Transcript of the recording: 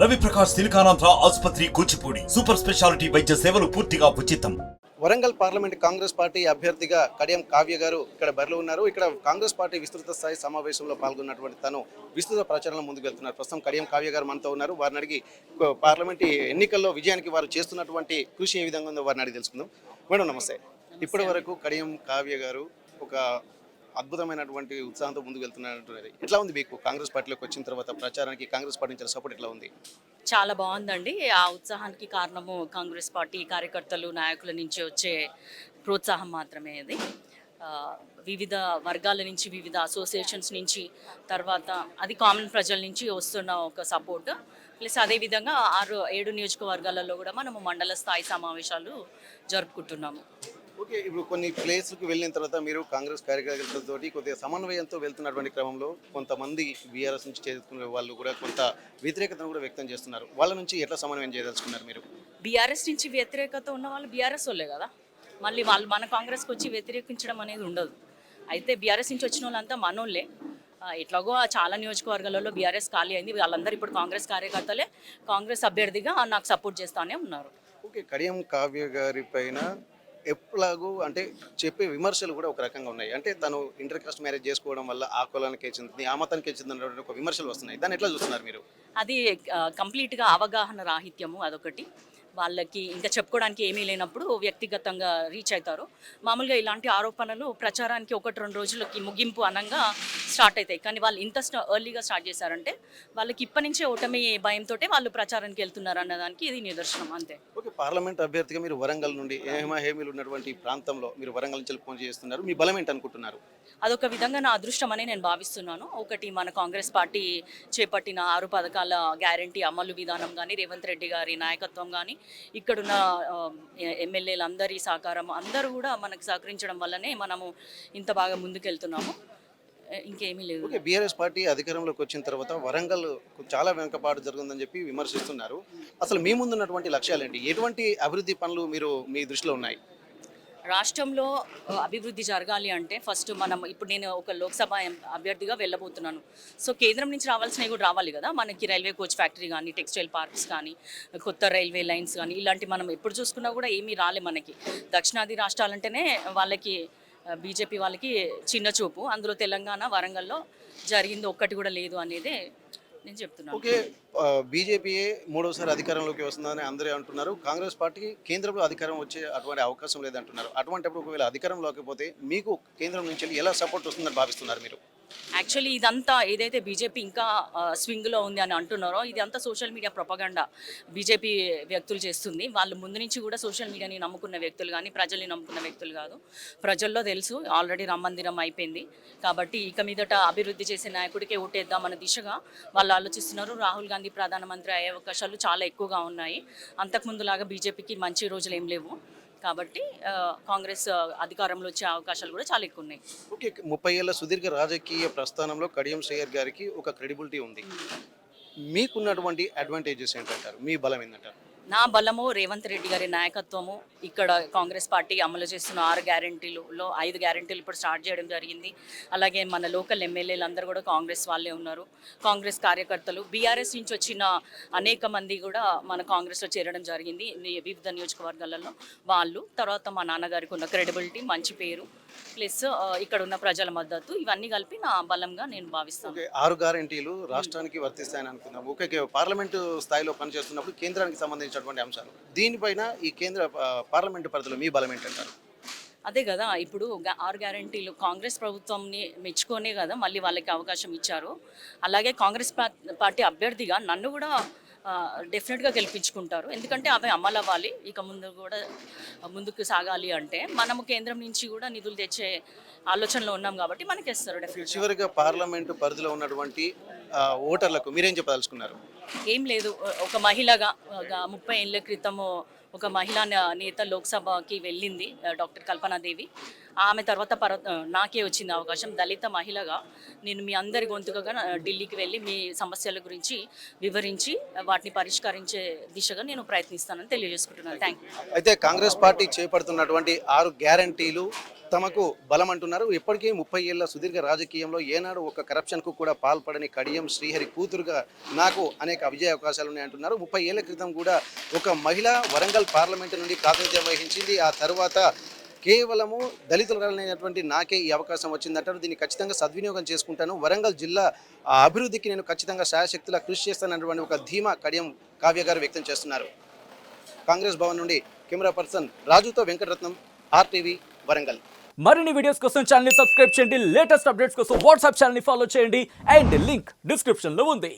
రవి ప్రకాష్ సిలికానాంధ్ర ఆసుపత్రి Kuchipudi super speciality వైద్య సేవలు పూర్తిగా ఉచితం. వరంగల్ పార్లమెంట్ కాంగ్రెస్ పార్టీ అభ్యర్థిగా కడియం కావ్య గారు ఇక్కడ బరిలో ఉన్నారు. ఇక్కడ కాంగ్రెస్ పార్టీ విస్తృత స్థాయి సమావేశంలో పాల్గొన్నటువంటి తను విస్తృత ప్రచారంలో ముందుకు వెళ్తున్నారు ప్రస్తుతం కడియం కావ్య గారు మనతో ఉన్నారు. వారిని అడిగి పార్లమెంట్ ఎన్నికల్లో విజయానికి వారు చేస్తున్నటువంటి కృషి ఏ విధంగా ఉందో వారిని అడిగి తెలుసుకుందాం. మేడం నమస్తే. ఇప్పటి వరకు కడియం కావ్య గారు ఒక అద్భుతమైనటువంటి ఉత్సాహంతో ముందుకు వెళ్తున్నట్టున్నది ఎట్లా ఉంది మీకు కాంగ్రెస్ పార్టీలోకి వచ్చిన తర్వాత ప్రచారానికి కాంగ్రెస్ పార్టీ నుంచి సపోర్ట్ ఎట్లా ఉంది? చాలా బాగుందండి. ఆ ఉత్సాహానికి కారణము కాంగ్రెస్ పార్టీ కార్యకర్తలు నాయకుల నుంచి వచ్చే ప్రోత్సాహం మాత్రమే అది. వివిధ వర్గాల నుంచి వివిధ అసోసియేషన్స్ నుంచి తర్వాత అది కామన్ ప్రజల నుంచి వస్తున్న ఒక సపోర్ట్ ప్లస్ అదేవిధంగా ఆరు ఏడు నియోజకవర్గాలలో కూడా మనము మండల స్థాయి సమావేశాలు జరుపుకుంటున్నాము. ఓకే ఇప్పుడు కొన్ని ప్లేస్లకు వెళ్ళిన తర్వాత మీరు కాంగ్రెస్ కార్యకర్తలతోటి కొద్దిగా సమన్వయంతో వెళ్తున్నటువంటి క్రమంలో కొంతమంది బీఆర్ఎస్ నుంచి చేరుకునే వాళ్ళు కూడా కొంత వ్యతిరేకతను కూడా వ్యక్తం చేస్తున్నారు. వాళ్ళ నుంచి ఎట్లా సమన్వయం చేయదలుచుకున్నారు మీరు? బీఆర్ఎస్ నుంచి వ్యతిరేకత ఉన్న వాళ్ళు బీఆర్ఎస్ వాళ్ళే కదా. మళ్ళీ వాళ్ళు మన కాంగ్రెస్కి వచ్చి వ్యతిరేకించడం అనేది ఉండదు. అయితే బీఆర్ఎస్ నుంచి వచ్చిన వాళ్ళంతా మనోళ్ళే. ఎట్లాగో ఆ చాలా నియోజకవర్గాలలో బీఆర్ఎస్ ఖాళీ అయింది. వాళ్ళందరూ ఇప్పుడు కాంగ్రెస్ కార్యకర్తలే. కాంగ్రెస్ అభ్యర్థిగా నాకు సపోర్ట్ చేస్తానే ఉన్నారు. ఓకే కడియం కావ్య గారి పైన ఎట్లాగూ అంటే చెప్పే విమర్శలు కూడా ఒక రకంగా ఉన్నాయి. అంటే తను ఇంటర్ కాస్ట్ మ్యారేజ్ చేసుకోవడం వల్ల ఆ కులానికి చెందింది ఆ మతానికి చెందిన ఒక విమర్శలు వస్తున్నాయి. దాన్ని ఎట్లా చూస్తున్నారు మీరు? అది కంప్లీట్గా అవగాహన రాహిత్యము అదొకటి. వాళ్ళకి ఇంకా చెప్పుకోవడానికి ఏమీ లేనప్పుడు వ్యక్తిగతంగా రీచ్ అవుతారు మామూలుగా ఇలాంటి ఆరోపణలు ప్రచారానికి ఒకటి రెండు రోజులకి ముగింపు అనంగా స్టార్ట్ అవుతాయి కానీ వాళ్ళు ఇంత ఎర్లీగా స్టార్ట్ చేశారంటే వాళ్ళకి ఇప్పటి నుంచే ఓటమి భయంతో వాళ్ళు ప్రచారానికి వెళ్తున్నారు అన్నదానికి ఇది నిదర్శనం అంతే. ఓకే పార్లమెంట్ అభ్యర్థిగా మీరు వరంగల్ నుండి హేమ హేమీలు ఉన్నటువంటి ప్రాంతంలో మీరు వరంగల్ నుంచి ఫోన్ చేస్తున్నారు. మీ బలం ఏంటి అనుకుంటున్నారు అదొక విధంగా నా అదృష్టం అని నేను భావిస్తున్నాను. ఒకటి మన కాంగ్రెస్ పార్టీ చేపట్టిన ఆరు పథకాల గ్యారంటీ అమలు విధానం కానీ రేవంత్ రెడ్డి గారి నాయకత్వం కానీ ఇక్కడున్న ఎమ్మెల్యేలు అందరి సహకారం అందరూ కూడా మనకు సహకరించడం వల్లనే మనము ఇంత బాగా ముందుకెళ్తున్నాము. ఇంకేమీ లేదు. ఓకే బీఆర్ఎస్ పార్టీ అధికారంలోకి వచ్చిన తర్వాత వరంగల్ చాలా వెనుకబాటు జరుగుతుందని చెప్పి విమర్శిస్తున్నారు. అసలు మీ ముందున్నటువంటి లక్ష్యాలు ఏంటి ఎటువంటి అభివృద్ధి పనులు మీరు మీ దృష్టిలో ఉన్నాయి? రాష్ట్రంలో అభివృద్ధి జరగాలి అంటే ఫస్ట్ మనం ఇప్పుడు నేను ఒక లోక్సభ అభ్యర్థిగా వెళ్ళబోతున్నాను. సో కేంద్రం నుంచి రావాల్సినవి కూడా రావాలి కదా? మనకి రైల్వే కోచ్ ఫ్యాక్టరీ కానీ టెక్స్టైల్ పార్క్స్ కానీ కొత్త రైల్వే లైన్స్ కానీ ఇలాంటి మనం ఎప్పుడు చూసుకున్నా కూడా ఏమీ రాలే మనకి. దక్షిణాది రాష్ట్రాలంటేనే వాళ్ళకి బీజేపీ వాళ్ళకి చిన్న చూపు. అందులో తెలంగాణ వరంగల్లో జరిగింది ఒక్కటి కూడా లేదు అనేది నేను చెప్తున్నాను. ఓకే బీజేపీయే మూడోసారి అధికారంలోకి వస్తుందని అందరూ అంటున్నారు. కాంగ్రెస్ పార్టీకి కేంద్రంలో అధికారం వచ్చే అటువంటి అవకాశం లేదంటున్నారు. అటువంటిప్పుడు ఒకవేళ అధికారంలోకి పోతే మీకు కేంద్రం నుంచి ఎలా సపోర్ట్ వస్తుందని భావిస్తున్నారు మీరు? యాక్చువల్లీ ఇదంతా ఏదైతే బీజేపీ ఇంకా స్వింగ్లో ఉంది అని అంటున్నారో ఇది అంతా సోషల్ మీడియా ప్రొపగండా బీజేపీ వ్యక్తులు చేస్తుంది. వాళ్ళు ముందు నుంచి కూడా సోషల్ మీడియాని నమ్ముకున్న వ్యక్తులు కానీ ప్రజల్ని నమ్ముకున్న వ్యక్తులు కాదు. ప్రజల్లో తెలుసు ఆల్రెడీ రామ మందిరం అయిపోయింది. కాబట్టి ఇక మీదట అభివృద్ధి చేసే నాయకుడికే ఓటేద్దామన్న దిశగా వాళ్ళు ఆలోచిస్తున్నారు. రాహుల్ గాంధీ ప్రధానమంత్రి అయ్యే అవకాశాలు చాలా ఎక్కువగా ఉన్నాయి. అంతకుముందులాగా బీజేపీకి మంచి రోజులు ఏం లేవు. కాబట్టి కాంగ్రెస్ అధికారంలో వచ్చే అవకాశాలు కూడా చాలా ఎక్కువ ఉన్నాయి. ఓకే ముప్పై ఏళ్ళ సుదీర్ఘ రాజకీయ ప్రస్థానంలో కడియం శ్రేయర్ గారికి ఒక క్రెడిబిలిటీ ఉంది. మీకున్నటువంటి అడ్వాంటేజెస్ ఏంటంటారు? మీ బలం ఏంటంటారు నా బలము రేవంత్ రెడ్డి గారి నాయకత్వము. ఇక్కడ కాంగ్రెస్ పార్టీ అమలు చేస్తున్న ఆరు గ్యారంటీలలో ఐదు గ్యారంటీలు ఇప్పుడు స్టార్ట్ చేయడం జరిగింది. అలాగే మన లోకల్ ఎమ్మెల్యేలు అందరూ కూడా కాంగ్రెస్ వాళ్ళే ఉన్నారు. కాంగ్రెస్ కార్యకర్తలు బీఆర్ఎస్ నుంచి వచ్చిన అనేక మంది కూడా మన కాంగ్రెస్లో చేరడం జరిగింది. వివిధ నియోజకవర్గాలలో వాళ్ళు తర్వాత మా నాన్నగారికి ఉన్న క్రెడిబిలిటీ మంచి పేరు ప్లస్ ఇక్కడ ఉన్న ప్రజల మద్దతు ఇవన్నీ కలిపి నా బలంగా నేను భావిస్తాను. ఆరు గ్యారంటీలు రాష్ట్రానికి వర్తిస్తాయని అనుకుందాం. ఓకే పార్లమెంటు స్థాయిలో పనిచేస్తున్నప్పుడు కేంద్రానికి సంబంధించినటువంటి అంశాలు. దీనిపైన ఈ కేంద్ర పార్లమెంటు పరిధిలో మీ బలం ఏంటంటారు? అదే కదా ఇప్పుడు ఆరు గ్యారంటీలు కాంగ్రెస్ ప్రభుత్వంని మెచ్చుకొనే కదా మళ్ళీ వాళ్ళకి అవకాశం ఇచ్చారు. అలాగే కాంగ్రెస్ పార్టీ అభ్యర్థిగా నన్ను కూడా డెఫినెట్గా గెలిపించుకుంటారు. ఎందుకంటే అవి అమలు అవ్వాలి ఇక ముందు కూడా ముందుకు సాగాలి అంటే మనము కేంద్రం నుంచి కూడా నిధులు తెచ్చే ఆలోచనలో ఉన్నాం కాబట్టి మనకి ఇస్తారు డెఫినెట్గా చివరిగా పార్లమెంటు పరిధిలో ఉన్నటువంటి ఓటర్లకు మీరేం చెప్పదలుచుకున్నారు? ఏం లేదు. ఒక మహిళగా ముప్పై ఏళ్ళ క్రితము ఒక మహిళా నేత లోక్సభకి వెళ్ళింది డాక్టర్ కల్పనాదేవి. ఆమె తర్వాత పర నాకే వచ్చింది అవకాశం. దళిత మహిళగా నేను మీ అందరి గొంతుకగా ఢిల్లీకి వెళ్ళి మీ సమస్యల గురించి వివరించి వాటిని పరిష్కరించే దిశగా నేను ప్రయత్నిస్తానని తెలియజేసుకుంటున్నాను. థ్యాంక్ అయితే కాంగ్రెస్ పార్టీ చేపడుతున్నటువంటి ఆరు గ్యారంటీలు తమకు బలం అంటున్నారు ఇప్పటికీ ముప్పై ఏళ్ళ సుదీర్ఘ రాజకీయంలో ఏనాడు ఒక కరప్షన్కు కూడా పాల్పడని కడియం శ్రీహరి కూతురుగా నాకు అనేక విజయ అవకాశాలు ఉన్నాయి అంటున్నారు. ముప్పై ఏళ్ళ క్రితం కూడా ఒక మహిళ వరంగల్ పార్లమెంటు నుండి ప్రాతినిధ్యం వహించింది. ఆ తర్వాత కేవలము దళితులైనటువంటి నాకే ఈ అవకాశం వచ్చిందంటారు. దీన్ని ఖచ్చితంగా సద్వినియోగం చేసుకుంటాను. వరంగల్ జిల్లా అభివృద్ధికి నేను ఖచ్చితంగా శాయశక్తులా కృషి చేస్తానన్నటువంటి ఒక ధీమా కడియం కావ్య గారు వ్యక్తం చేస్తున్నారు. కాంగ్రెస్ భవన్ నుండి కెమెరా పర్సన్ రాజుతో వెంకటరత్నం ఆర్టీవీ వరంగల్. మరిన్ని వీడియోస్ కోసం ఛానల్ సబ్స్క్రైబ్ చేయండి. లేటెస్ట్ అప్డేట్స్ కోసం వాట్సాప్ ఛానల్ ఫాలో చేయండి. అండ్ లింక్ డిస్క్రిప్షన్లో ఉంది.